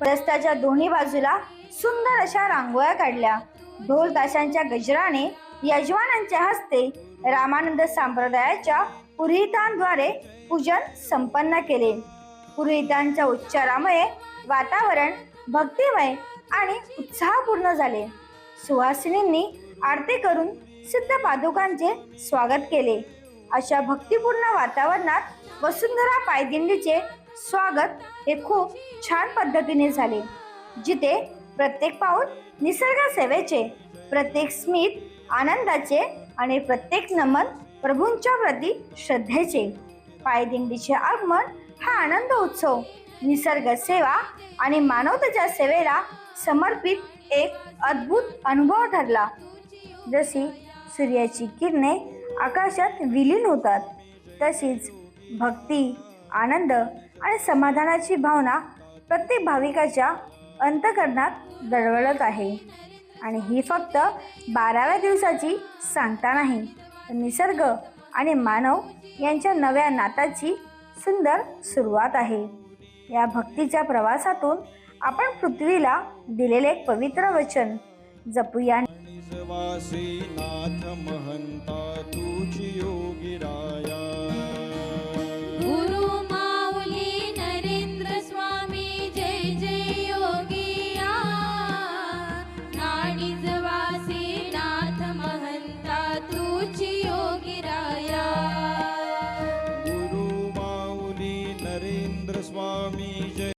रस्त्याच्या दोन्ही बाजूला सुंदर अशा रांगोळ्या काढल्या. ढोल ताशांच्या गजराने यजमानांच्या हस्ते रामानंद संप्रदायाच्या पुरोहितांद्वारे पूजन संपन्न केले. पुरोहितांच्या उच्चारामुळे वातावरण भक्तिमय आणि उत्साहपूर्ण झाले. सुहासिनींनी आरती करून सिद्ध पादुकांचे स्वागत केले. अशा भक्तिपूर्ण वातावरणात वसुंधरा पायदिंडीचे स्वागत हे खूप छान पद्धतीने झाले जिथे प्रत्येक पाऊल निसर्गसेवेचे प्रत्येक स्मित आनंदाचे आणि प्रत्येक नमन प्रभूंच्या प्रती श्रद्धेचे. पायदिंडीचे आगमन हा आनंद उत्सव निसर्ग सेवा आणि मानवतेच्या सेवेला समर्पित एक अद्भुत अनुभव ठरला. जशी सूर्याची किरणे आकाशात विलीन होतात तशीच भक्ती आनंद आणि समाधानाची भावना प्रत्येक भाविकाच्या अंतकरणात दळवळत आहे. आणि ही फक्त बाराव्या दिवसाची सांगता नाही तर निसर्ग आणि मानव यांच्या नव्या नाताची सुंदर सुरुवात आहे. या भक्तीच्या प्रवासातून आपण पृथ्वीला दिलेले एक पवित्र वचन जपूया. निजवासी नाथ महंता तुझी योगी राया.